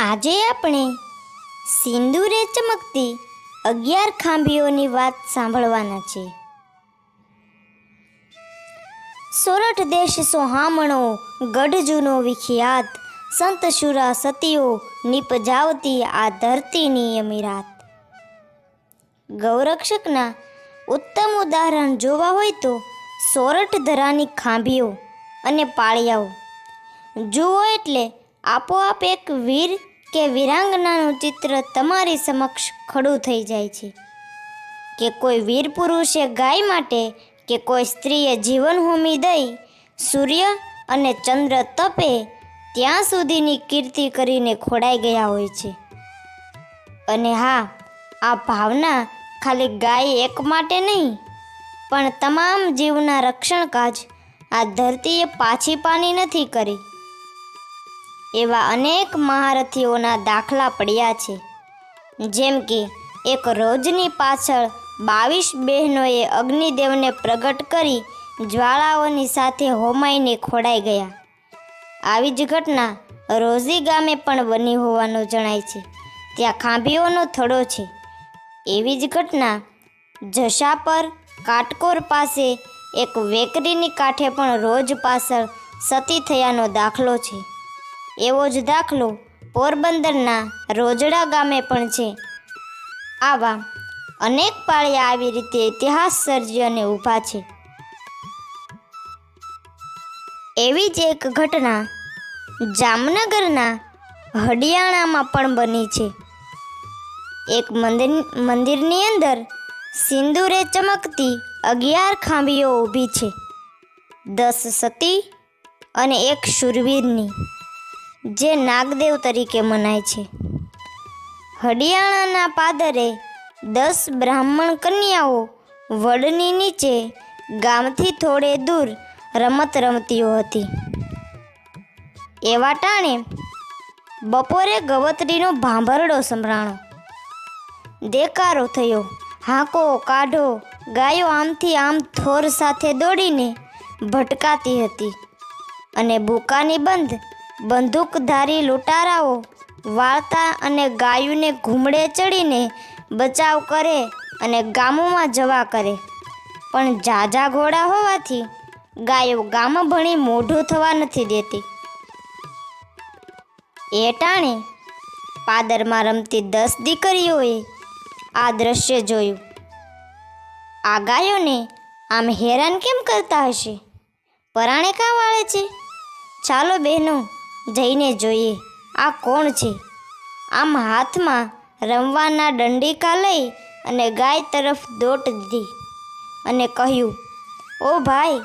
આજે આપણે સિંદૂરે ચમકતી અગિયાર ખાંભીઓની વાત સાંભળવાના છે. સોરઠ દેશ સોહામણો, ગઢજૂનો વિખ્યાત, સંત શુરા સતીઓ નિપજાવતી આ ધરતીની અમીરાત. ગૌરક્ષકના ઉત્તમ ઉદાહરણ જોવા હોય તો સોરઠ ધરાની ખાંભીઓ અને પાળિયાઓ. જુઓ એટલે આપોઆપ એક વીર કે વીરાંગનાનું ચિત્ર તમારી સમક્ષ ખડું થઈ જાય છે. કે કોઈ વીર પુરુષે ગાય માટે કે કોઈ સ્ત્રીએ જીવન હોમી દઈ સૂર્ય અને ચંદ્ર તપે ત્યાં સુધીની કીર્તિ કરીને ખોડાઈ ગયા હોય છે. અને હા, આ ભાવના ખાલી ગાય એક માટે નહીં, પણ તમામ જીવના રક્ષણ કાજ આ ધરતીએ પાછી પાની નથી કરી. એવા અનેક મહારથીઓના દાખલા પડ્યા છે. જેમ કે, એક રોજની પાછળ બાવીસ બહેનોએ અગ્નિદેવને પ્રગટ કરી જ્વાળાઓની સાથે હોમાઈને ખોડાઈ ગયા. આવી જ ઘટના રોઝી ગામે પણ બની હોવાનું જણાય છે. ત્યાં ખાંભીઓનો થડો છે. એવી જ ઘટના જશાપર કાટકોર પાસે એક વેકરીની કાંઠે પણ રોજ પાછળ સતી થયાનો દાખલો છે. એવો જ દાખલો પોરબંદરના રોજડા ગામે પણ છે. આવા અનેક પાળિયા આવી રીતે ઇતિહાસ સર્જી અને ઊભા છે. એવી જ એક ઘટના જામનગરના હડિયાણામાં પણ બની છે. એક મંદિર, મંદિરની અંદર સિંદૂરે ચમકતી અગિયાર ખાંભીઓ ઊભી છે. દસ સતી અને એક શૂરવીરની. જે નાગદેવ તરીકે મનાય છે. હડિયાણાના પાદરે દસ બ્રાહ્મણ કન્યાઓ વડની નીચે ગામથી થોડે દૂર રમત રમતીઓ હતી. એવા ટાણે બપોરે ગવતરીનો ભાંભરડો સંભળાણો. દેકારો થયો. હાંકો, કાઢો, ગાયો આમથી આમ થોર સાથે દોડીને ભટકાતી હતી. અને બુકાની બંધ બંદૂકધારી લૂંટારાઓ વાળતા અને ગાયોને ઘૂમડે ચડીને બચાવ કરે અને ગામોમાં જવા કરે. પણ ઝાઝા ઘોડા હોવાથી ગાયો ગામ ભણી મોઢું થવા નથી દેતી. એ ટાણે પાદરમાં રમતી દસ દીકરીઓએ આ દ્રશ્ય જોયું. આ ગાયોને આમ હેરાન કેમ કરતા હશે? પરાણે કાં વાળે છે? ચાલો બહેનો જઈને જોઈએ, આ કોણ છે? આમ હાથમાં રમવાના દંડિકા લઈ અને ગાય તરફ દોટ દીધી અને કહ્યું, ઓ ભાઈ,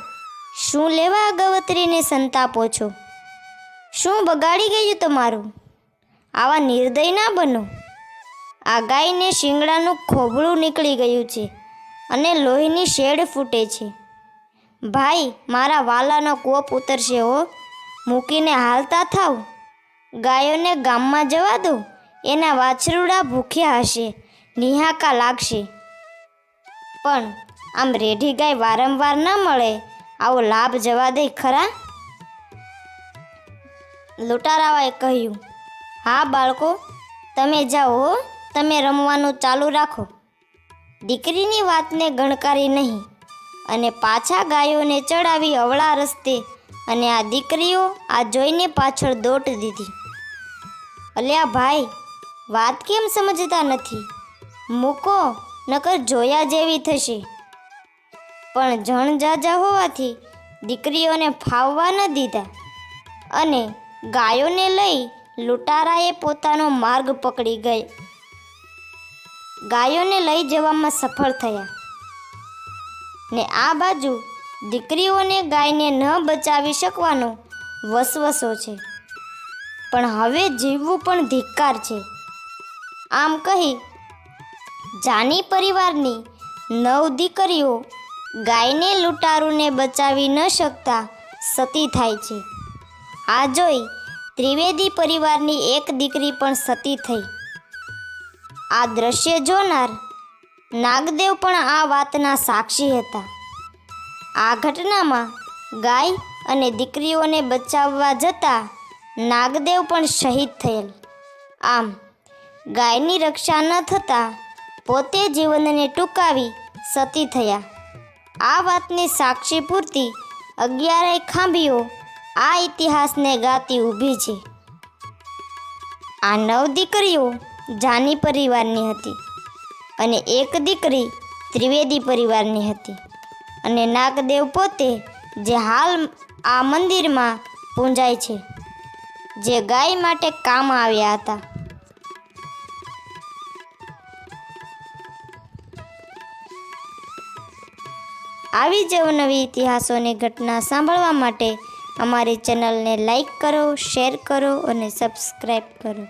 શું લેવા ગવત્રીને સંતાપો છો? શું બગાડી ગયું તમારું? આવા નિર્દય ના બનો. આ ગાયને શિંગડાનું ખોબળું નીકળી ગયું છે અને લોહીની શેડ ફૂટે છે. ભાઈ, મારા વાલાનો કોપ ઉતરશે હો. મૂકીને હાલતા થાવ. ગાયોને ગામમાં જવા દો. એના વાછરુડા ભૂખ્યા હશે. નિહાકા લાગશે. પણ આમ રેઢી ગાય વારંવાર ન મળે. આવો લાભ જવા દે ખરા? લૂંટારાવાએ કહ્યું, હા બાળકો, તમે જાઓ તમે રમવાનું ચાલુ રાખો. દીકરીની વાતને ગણકારી નહીં અને પાછા ગાયોને ચડાવી અવળા રસ્તે અને આ દીકરીઓ આ જોઈને પાછળ દોટ દીધી. અલ્યા ભાઈ, વાત કેમ સમજતા નથી? મૂકો, નકર જોયા જેવી થશે. પણ જણ જાજા હોવાથી દીકરીઓને ફાવવા ન દીધા અને ગાયોને લઈ લૂંટારાએ પોતાનો માર્ગ પકડી ગઈ. ગાયોને લઈ જવામાં સફળ થયા. ને આ બાજુ દીકરીઓને ગાયને ન બચાવી શકવાનો વસવસો છે. પણ હવે જીવવું પણ ધિક્કાર છે. આમ કહી, જાની પરિવારની નવ દીકરીઓ ગાયને લૂંટારૂને બચાવી ન શકતા સતી થાય છે. આ જોઈ ત્રિવેદી પરિવારની એક દીકરી પણ સતી થઈ. આ દ્રશ્ય જોનાર નાગદેવ પણ આ વાતના સાક્ષી હતા. આ ઘટનામાં ગાય અને દીકરીઓને બચાવવા જતા નાગદેવ પણ શહીદ થયેલ. આમ, ગાયની રક્ષા ન થતાં પોતે જીવનને ટૂંકાવી સતી થયા. આ વાતની સાક્ષી પૂરતી અગિયારેય ખાંભીઓ આ ઇતિહાસને ગાતી ઊભી છે. આ નવ દીકરીઓ જાની પરિવારની હતી અને એક દીકરી ત્રિવેદી પરિવારની હતી. અને નાગદેવ પોતે જે હાલ આ મંદિરમાં પૂંજાય છે, જે ગાય માટે કામ આવ્યા હતા. આવી જ અવનવી ઇતિહાસોની ઘટના સાંભળવા માટે અમારી ચેનલને લાઈક કરો, શેર કરો અને સબસ્ક્રાઈબ કરો.